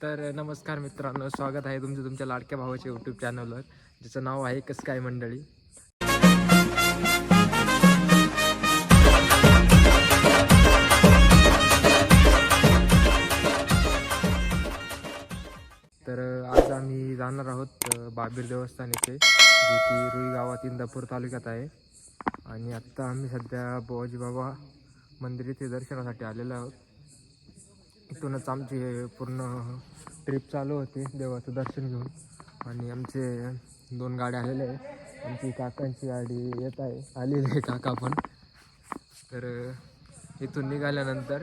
तर नमस्कार मित्रांनो स्वागत आहे तुमचं तुमच्या लाडक्या भावाच्या यूट्यूब चॅनलवर ज्याचं नाव आहे कसं काय मंडळी. तर आज आम्ही जाणार आहोत बाबीर देवस्थान येथे जे की रुई गावात इंदापूर तालुक्यात आहे. आणि आत्ता आम्ही सध्या बोवाजी बाबा मंदिर येथे दर्शनासाठी आलेलो आहोत. इथूनच आमची पूर्ण ट्रिप चालू होती देवाचं दर्शन घेऊन. आणि आमचे दोन गाड्या आलेल्या आहे आमची काकांची गाडी येत आहे आलेली आहे काका पण. तर इथून निघाल्यानंतर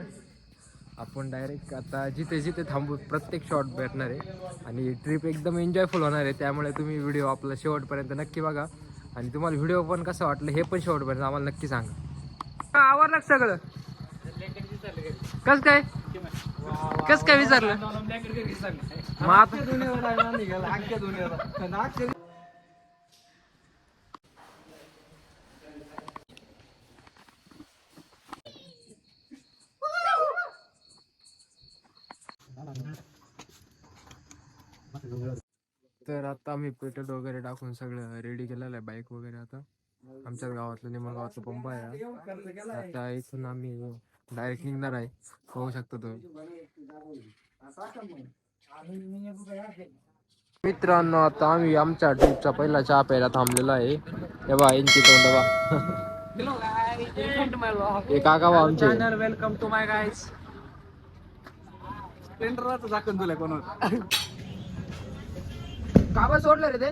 आपण डायरेक्ट आता जिथे जिथे थांबू प्रत्येक शॉट भेटणार आहे. आणि ट्रिप एकदम एन्जॉयफुल होणार आहे. त्यामुळे तुम्ही व्हिडिओ आपला शेवटपर्यंत नक्की बघा. आणि तुम्हाला व्हिडिओ पण कसं वाटलं हे पण शेवटपर्यंत आम्हाला नक्की सांगा. आवडलं सगळं? कसं काय? कसं काय विचारलं मग आता तर आता आम्ही पेट्रोल वगैरे टाकून सगळं रेडी केलेलं आहे बाईक वगैरे आता. आमच्याच गावातलं निमण गावाचा पंप आहे. आता इथून आम्ही डायरेक्ट निघणार आहे. पाहू शकतो तुम्ही. मित्रांनो आता आम्ही आमच्या ट्रिपचा पहिला चहा प्यायला थांबलेला आहे. हे बा यांची तोंड बा हे काका बा आमचे. वेलकम टू माय गाईज स्प्लेंडरचं झाकण तुला कोणावर काबा सोडलं रे ते.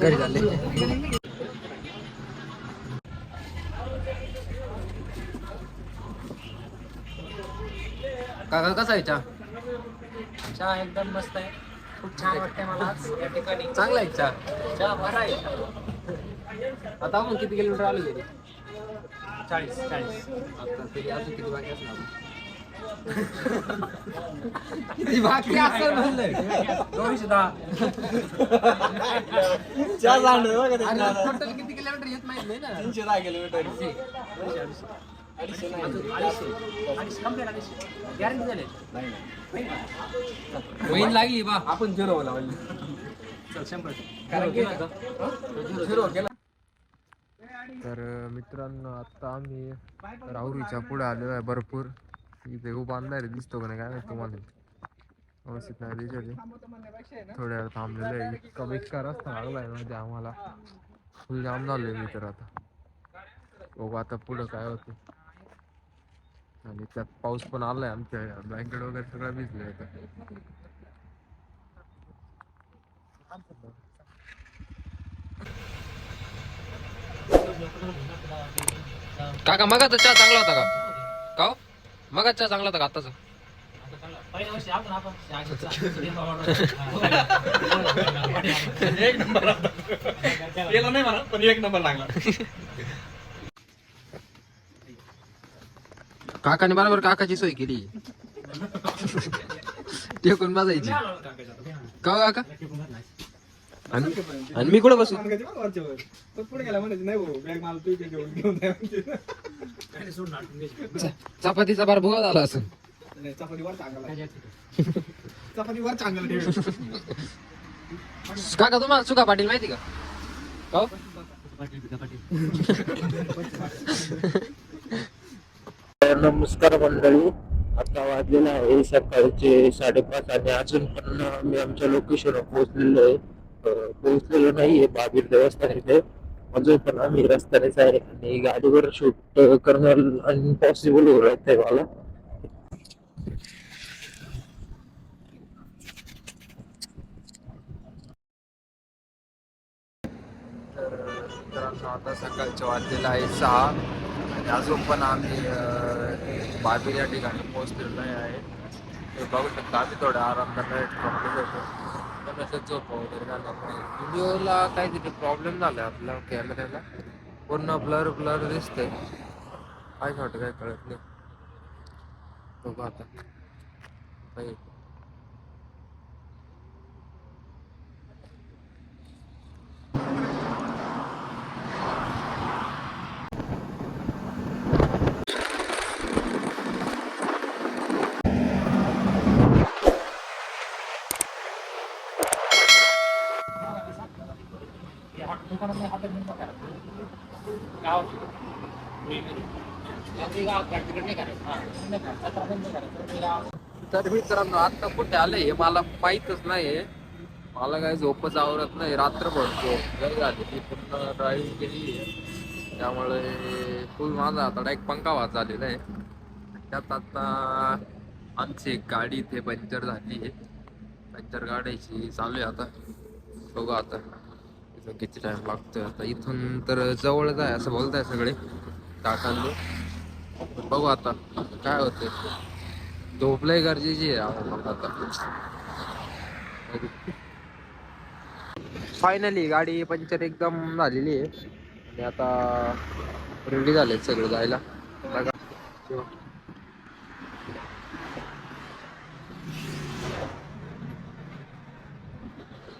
घरी झाले काका कसा आहे चहा? चहा एकदम मस्त आहे. खूप छान वाटतंय मला आज. या ठिकाणी. चांगला आहे चहा. चहा बरा आहे. आता आपण किती किलोमीटर आलो गेले चाळीस चाळीस. आता तरी अजून किती बाकी असणार? किती बाकी असं म्हणलंय? दोनशे दहा. टोटल किती किलोमीटर येत माहीत नाही ना? तीनशे दहा किलोमीटर. अडीचशे. अडीचशे अडीचशे. कंप्लीट अडीचशे. गॅरंटी झाले. वहीन लागली बा. आपण झिरो लावली चल शंभर. झिरो केला. तर मित्रांनो आता आम्ही राहुरीच्या पुढे आलेलो आहे भरपूर. इथे खूप अंधार आहे दिसतो का नाही काय माहिती तुम्हाला. व्यवस्थित नाही दिसत आहे. थोड्या वेळ थांबलेलो आहे. इतका बेकार रस्ता लागला आहे म्हणजे आम्हाला. फुल जाम झालोय मी तर आता. बघू आता पुढं काय होतं आणि त्यात पाऊस पण आलाय आमच्या ब्लँकेट वगैरे सगळं भिजलंय आता. काका मगाचा चहा चांगला होता का? का हो? मगाचा चहा चांगला होता का आत्ताचा? एक नंबर गेला नाही मला पण एक नंबर लागला. काकाने बरोबर काकाची सोय केली. टेकून बसायची का हो काका? आणि मी कुठं बसू? नाही चपातीचा बार भुगा झाला असं चांगला चांगला काका तुम्हाला सुका पाटील माहिती का? का हो? नमस्कार मंडळी. आता वाजलेला आहे सकाळचे साडेपाच आणि अजून पण मी आमच्या लोकेशनवर पोहोचलेलो आहे. पोहोचलेलो नाही नाहीये बाबीर देवस्थान इथे. अजून पण आम्ही रस्त्यानेच आहे आणि गाडीवर शूट करणं अनपॉसिबल होत आहे मला. तर आता सकाळच्या वाजलेला आहे सहा. आणि अजून पण आम्ही अं, या ठिकाणी पोहोचलेलो नाही आहे. ते बघू शकता आम्ही थोडा आराम करणार कंप्लीट पण असं झोप वगैरे झाला नाही व्हिडिओला काहीतरी प्रॉब्लेम झाला आपल्या कॅमेऱ्याला पूर्ण ब्लर ब्लर दिसते काय शॉट काय कळत नाही. बघू आता. काही नाही. हातात घेऊन पकडायला गाव तर मित्रांनो आता कुठे आले हे मला माहीतच नाही मला काही झोपच आवरत नाही. रात्रभर झोप. जर झाली. पूर्ण ड्राईव्ह केली त्यामुळे फुल माझा आता डायक पंखा वाज झालेला आहे. त्यात आता आमची एक गाडी इथे पंक्चर झाली आहे. पंक्चर गाडीची चालू आहे आता. बघू आता. किती टाइम लागतोय. आता इथून तर जवळच आहे असं बोलताय सगळे. काकांनी बघू आता काय होतंय. झोपलंही गरजेची आहे आता. फायनली गाडी पंक्चर एकदम झालेली आहे. आणि आता रेडी झालेत सगळे जायला.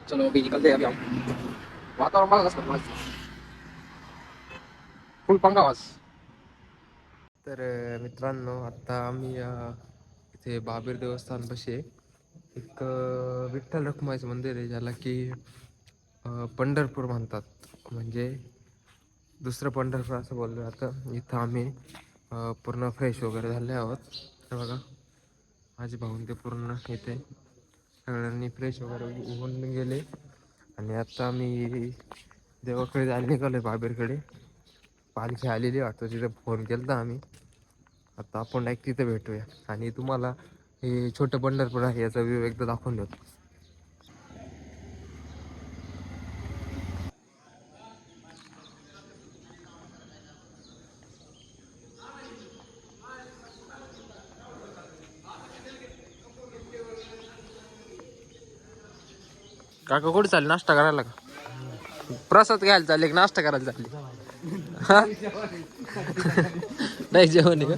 चलो अभी निकलते हैं अभी हम वातावरण बघा कसं मस्त फुल पंगावास तर मित्रांनो आता आम्ही इथे बाबीर देवस्थानपाशी आहे. एक विठ्ठल रखुमाईचं मंदिर आहे ज्याला की पंढरपूर म्हणतात. म्हणजे दुसरं पंढरपूर असं बोललं जातं. इथं आम्ही पूर्ण फ्रेश वगैरे झाले आहोत. हे बघा माझे भाऊन ते पूर्ण इथे सगळ्यांनी फ्रेश वगैरे होऊन गेले. आणि आता आम्ही देवाकडे जायला निघालो बाबीरकडे. पालखी आलेली वाटतं तिथे फोन केला आम्ही. आता आपण एक तिथे भेटूया. आणि तुम्हाला हे छोटं पंढरपूर आहे याचा व्ह्यू एकदा दाखवून देतो. काका कुठे चालले? नाश्ता करायला का? प्रसाद घ्यायला चालले की? नाश्ता करायला चालले. नाही जेवण आहे का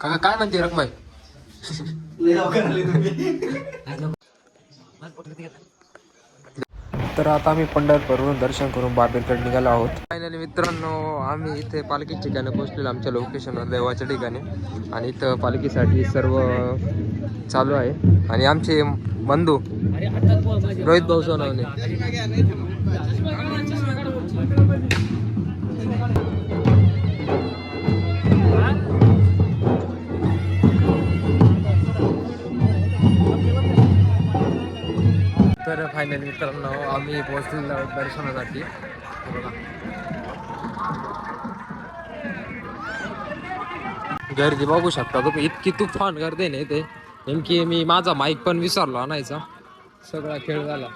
काका काय म्हणते रकमाई तर आता आम्ही पंढरपूरवरून दर्शन करून बाबेरकडे निघालो आहोत. फायनली मित्रांनो आम्ही इथे पालखी ठिकाणी पोहोचलेलो आमच्या लोकेशनवर देवाच्या ठिकाणी. आणि इथं पालखीसाठी सर्व चालू आहे. आणि आमचे बंधू रोहित भाऊ सोनवणे. फायनली मित्रांनो आम्ही पोहोचलेलो आहोत दर्शनासाठी. गर्दी बघू शकता तुम्ही. इतकी तुफान गर्दी नाही ते. नेमकी मी माझा माईक पण विसरलो आणायचा. सगळा खेळ झाला.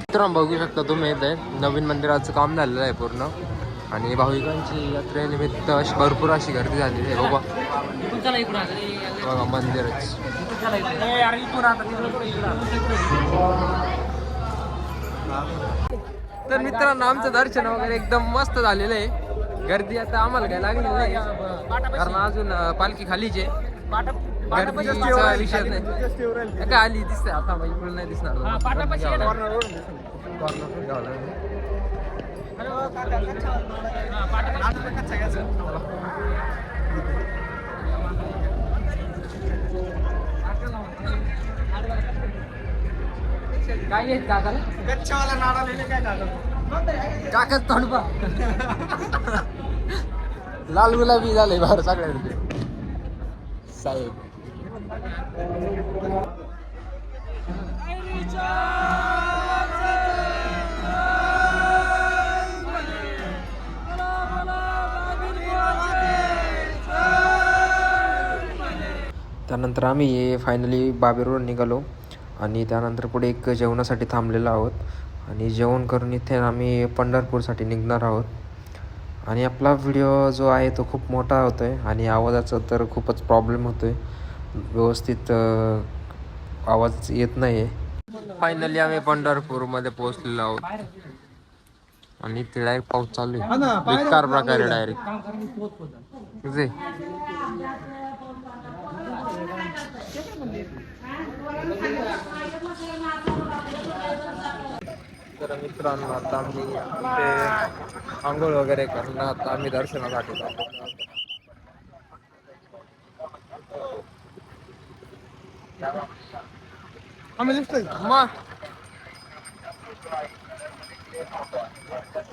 मित्रांनो बघू शकता तुम्ही इथे. नवीन मंदिराचं काम झालेलं आहे पूर्ण. आणि भाविकांची यात्रेनिमित्त अशी भरपूर अशी गर्दी झालेली आहे. बाबा बघा मंदिरच. तर मित्रांनो आमचं दर्शन वगैरे एकदम मस्त झालेलं आहे. गर्दी आता आम्हाला काय लागली नाही. कारण अजून पालखी खालीच आहे. गर्दीचा विषय नाही. काय आली दिसते आता इकडून नाही दिसणार गर्दी घ्यावं लागेल. Corner घ्यावं लागेल. काय घेत काकाला गच्छावाला नाडा लिहिले काय झालं काकाच तोंड पा लाल गुलाबी झालंय बाहेर सगळ्यांचे. साहेब. त्यानंतर आम्ही फायनली बाबेरवर निघालो आणि त्यानंतर पुढे एक जेवणासाठी थांबलेलो आहोत. आणि जेवण करून इथे आम्ही पंढरपूरसाठी निघणार आहोत. आणि आपला व्हिडिओ जो आहे तो खूप मोठा होतो आहे आणि आवाजाचा तर खूपच प्रॉब्लेम होतो आहे व्यवस्थित आवाज येत नाही आहे फायनली आम्ही पंढरपूरमध्ये पोहोचलेलो आहोत. आणि इथे डायरेक्ट पाऊस चालू आहे. बेकार प्रकारे डायरेक्ट तर मित्रांनो आता आम्ही इथे आंघोळ वगैरे करणं आता आम्ही दर्शनासाठी जातो मग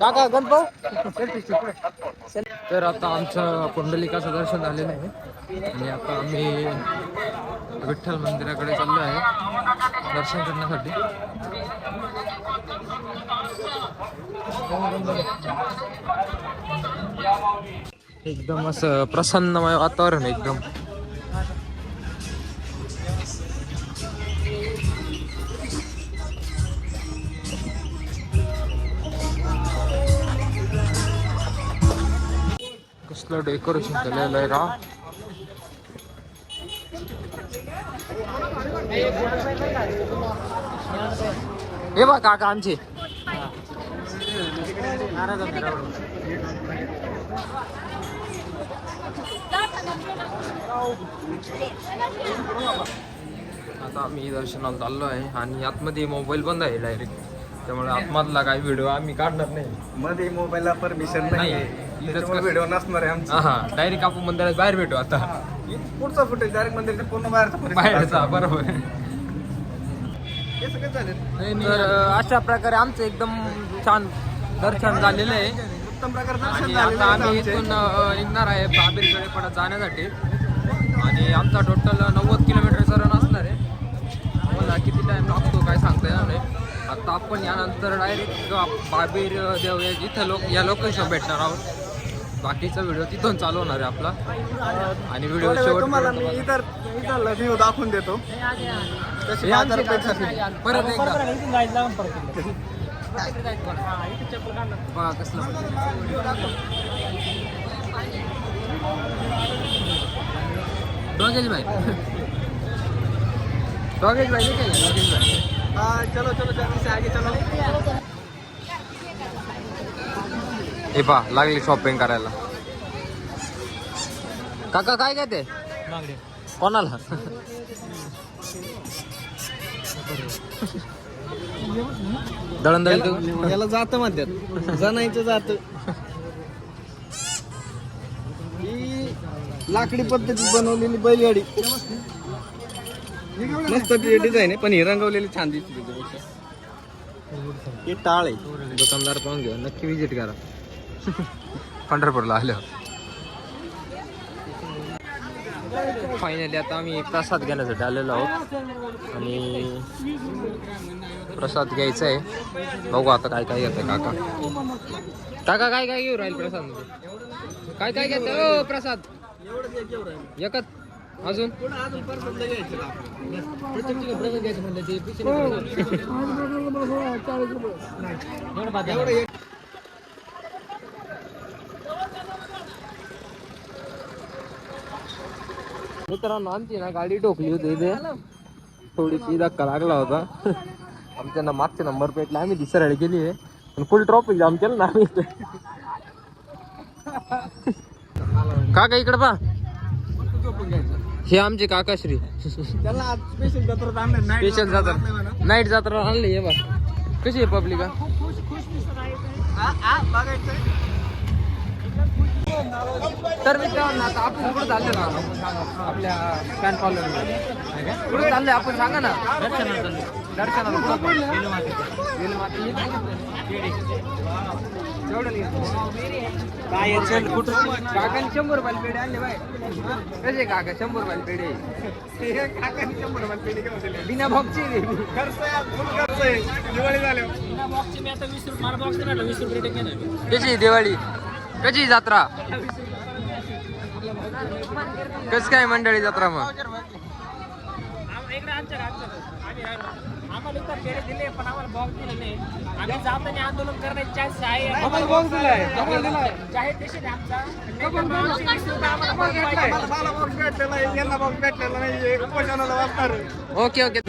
काका गणपत तर आता आमचं पुंडलिकाचं दर्शन झालेलं आहे. आणि आता आम्ही विठ्ठल मंदिराकडे चाललो आहे दर्शन करण्यासाठी. एकदम असं प्रसन्नमय वातावरण आहे एकदम. कसलं डेकोरेशन केलेलं आहे का? हे बघ काका आमचे. आता आम्ही दर्शनाला चाललो आहे आणि आतमध्ये मोबाईल बंद आहे डायरेक्ट त्यामुळे आतमधला काही व्हिडिओ आम्ही काढणार नाही. मध्ये मोबाईलला परमिशन नाही. त्याच्यामुळे कसं- व्हिडिओ नसणार आहे आमचा. हा डायरेक्ट आपण मंदिरात बाहेर भेटू आता. पुढचा फुटेज डायरेक्ट मंदिरच्या पूर्ण बाहेरचा footage बाहेरचा बरोबर. हे सगळं चालेल तर अशा प्रकारे आमचं एकदम छान दर्शन झालेलं आहे. उत्तम प्रकारे दर्शन आणि झालेलं आता आहे आम्ही आमचे. इथून अ, निघणार आहे बाबीरकडे परत जाण्यासाठी. आणि आमचा टोटल नव्वद किलोमीटरचा रन असणार आहे. मला किती टाइम लागतो काय सांगता येणार नाही. आता आपण यानंतर डायरेक्ट बाबीर देव या जिथं लोक या लोकेशन भेटणार आहोत. बाकीचा व्हिडिओ तिथून चालू होणार आहे आपला. आणि व्हिडिओ शेवट तुम्हाला मी इतर व्ह्यू दाखवून देतो. परत एकदा. बघा कसलं डॉगेज भाई. डॉगेज भाई डॉगेज भाई. हाँ चलो चलो जल्दी से आगे चलो. हे पा लागली शॉपिंग करायला. काका काय काय ते? कोणाला? दळण दळी याला जात म्हणतात. जनायचं जात. लाकडी पद्धतीत बनवलेली बैलगाडी. मस्त डिझाईन आहे पण ही रंगवलेली छान दिसते. त्याच्यापेक्षा. हे टाळ आहे. दुकानदार पाहून घ्या नक्की विजिट करा. पंढरपूरला आलो. फायनली आता आम्ही प्रसाद घेण्यासाठी आलेलो आहोत. आणि प्रसाद घ्यायचा आहे बघू आता काय काय घेतं काका. काका काय काय घेऊ राहील प्रसादमध्ये काय काय घेत प्रसाद. एकच. अजून? मित्रांनो आमची ना गाडी ठोकली होती इथे. थोडीशी धक्का लागला होता. आमच्या मागच्या नंबर प्लेटला आम्ही दिसराळी केली आहे. पण फुल ट्रॉफिक जाम केलं ना आम्ही इथे. काका इकडे पा हे आमचे काकाश्री. स्पेशल जत्रा. नाईट जत्रा आणली हे बा. कशी आहे पब्लिका तर मित्रांनो आता आपण कुठं चाललो ना. आपल्या फॅन फॉलोअर कुठं चाललोय आपण सांगा ना. दर्शनाला दर्शनाला कुठं? काकाने शंभर रुपयाला पेढे आणले बाय. कसे काका? शंभर रुपयाला पेढे? काकांनी शंभर पेढे घेऊन. बिना खर्च खर्च. दिवाळी झाली दिवाळी पेढे बॉक्स नाही वीस रुपये आम्हाला box आहे यांना बॉक्स भेटलेला नाही. उपोषणाला वाचणार ओके ओके.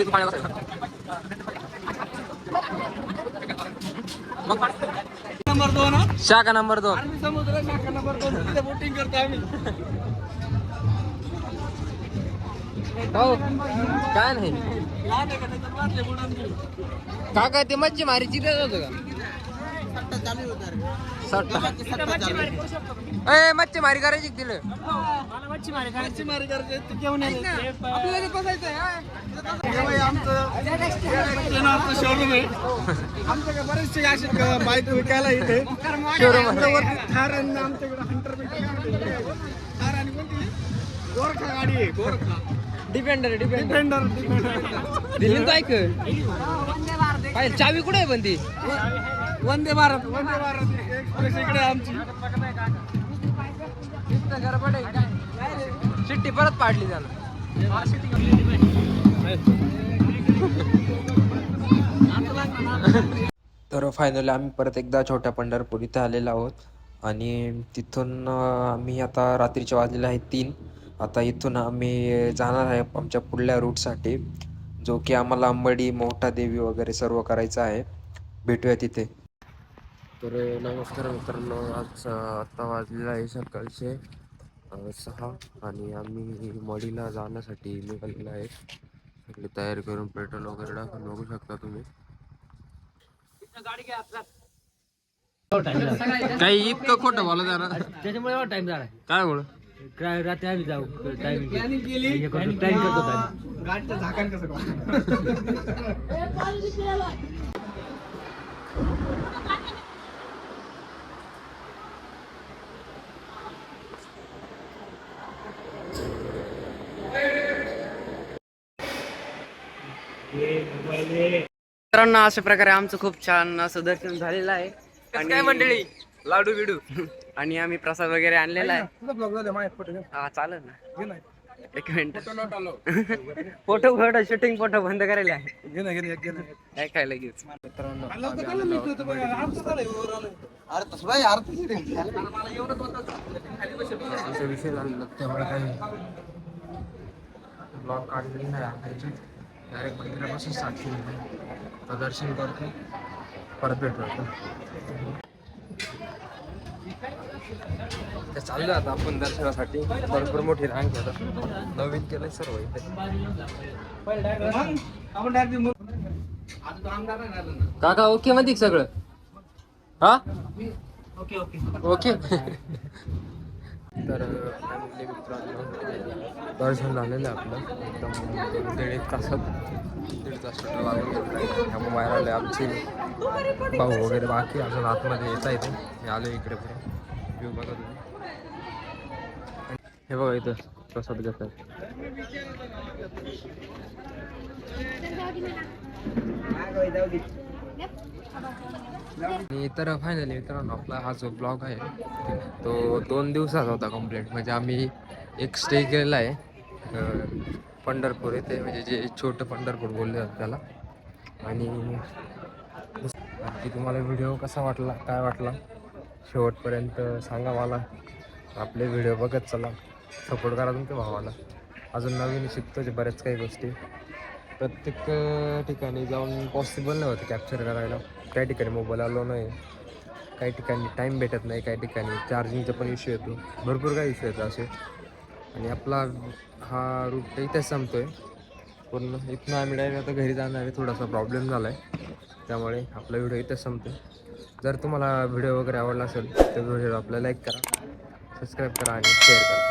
नंबर दोन हा. शाखा नंबर दोन. आर्मी समुद्र शाखा नंबर दोन. तिथे बोटिंग करतो आम्ही. हो. काय नाही. लहान आहे का त्याच्यात? वाटले बुडून गेले. काका ते मच्छी मारीची होतं का? मच्छीमारी करायची तिला मच्छीमारी मच्छीमारी करायची घेऊन आमचं हे नावाचं showroom आहे. आमच्याकडे बरेचसे असे बाईक विकायला इथे Showroom आहे. आमच्यावरती थार आणि आमच्याकडे hunter भेटते. थार आणि कोणती गोरखा गाडी आहे Gurkha defender defender defender defender दिली ऐक चावी कुठे आहे पण ती वंदे भारत. वंदे भारत. एक्सप्रेस इकडे आहे आमची परत पाडली त्याला तर फायनली आम्ही परत एकदा छोट्या पंढरपूर इथं आलेलो आहोत. आणि तिथून आम्ही आता रात्रीचे वाजलेले आहेत तीन. आता इथून आम्ही जाणार आहे आमच्या पुढल्या रूटसाठी जो की आम्हाला अंबडी मोठा देवी वगैरे सर्व करायचं आहे. भेटूया तिथे. तर नमस्कार मित्रांनो आज अं, आता वाजलेला आहे सकाळचे सहा आणि आम्ही मडीला जाण्यासाठी निघालेलो आहे. सगळी तयारी करून पेट्रोल वगैरे टाकून बघू शकता तुम्ही. काही इतकं खोटं बोला जरा. त्याच्यामुळे टाइम झाला. काय बोल? काय रात्री आम्ही जाऊ. टाइमिंग प्लॅनिंग केली. टाइम करतो. गाडीचं झाकण कसं मित्रांनो अशा प्रकारे आमचं खूप छान असं दर्शन झालेलं आहे. काय मंडळी? लाडू बिडू. आणि आम्ही प्रसाद वगैरे आणलेला आहे. तुझा ब्लॉग झाला माझ्या फोटो घे. हा चालेल ना. घे ना. एक minute. Photo photo shooting photo बंद करायला आहे. घे ना घे ना एक घे ना. काय काय लगेच? मित्रांनो. आमचा विषय झालेला त्यामुळे काही. ब्लॉग काढलेली नाही आणायची डायरेक्ट मंदिरापासून स्टार्ट केली आता दर्शन करतो. परत भेटू आता. तर चाललो आता आपण दर्शनासाठी. भरपूर मोठी रांग आता. नवीन केलंय सर्व इथे. काका ओके मध्ये सगळं. हा? ओके ओके ओके तर family मित्रांनो दर्शन झालेलं आहे. आपलं. एकदम दीड एक तासात दीड तास टोटल लागून त्यामुळे बाहेर आले आमचे भाऊ वगैरे बाकी अजून आतमध्ये येता येते मी आलो इकडे पुढे. व्ह्यू बघा तुम्ही. हे बघा इथं प्रसाद घेत घेतात आणि तर फायनली मित्रांनो आपला हा जो ब्लॉग आहे तो दोन दिवसाचा होता कंप्लीट म्हणजे आम्ही एक स्टे केलेला आहे पंढरपूर येथे. म्हणजे जे छोटं पंढरपूर बोलले जातं त्याला. आणि तुम्हाला व्हिडिओ कसा वाटला काय वाटला शेवटपर्यंत सांगा मला. आपले व्हिडिओ बघत चला. सपोर्ट करा तुमच्या भावाला. अजून नवीन शिकतो जे बऱ्याच काही गोष्टी. प्रत्येक ठिकाणी जाऊन पॉसिबल नाही होतं कॅप्चर करायला. काही ठिकाणी मोबाईल आलो नाही. काही ठिकाणी टाईम भेटत नाही काही ठिकाणी चार्जिंगचा पण इश्यू येतो. भरपूर काही इश्यू येतो असे. आणि आपला हा रूट इथेच आहे पण इथनं आम्ही डायरेक्ट आता घरी जाणार आहे. थोडासा प्रॉब्लेम झाला आहे त्यामुळे आपला व्हिडिओ इथेच संपतो जर तुम्हाला व्हिडिओ वगैरे आवडला असेल तर व्हिडिओ आपला लाईक करा. सबस्क्राईब करा आणि शेअर करा.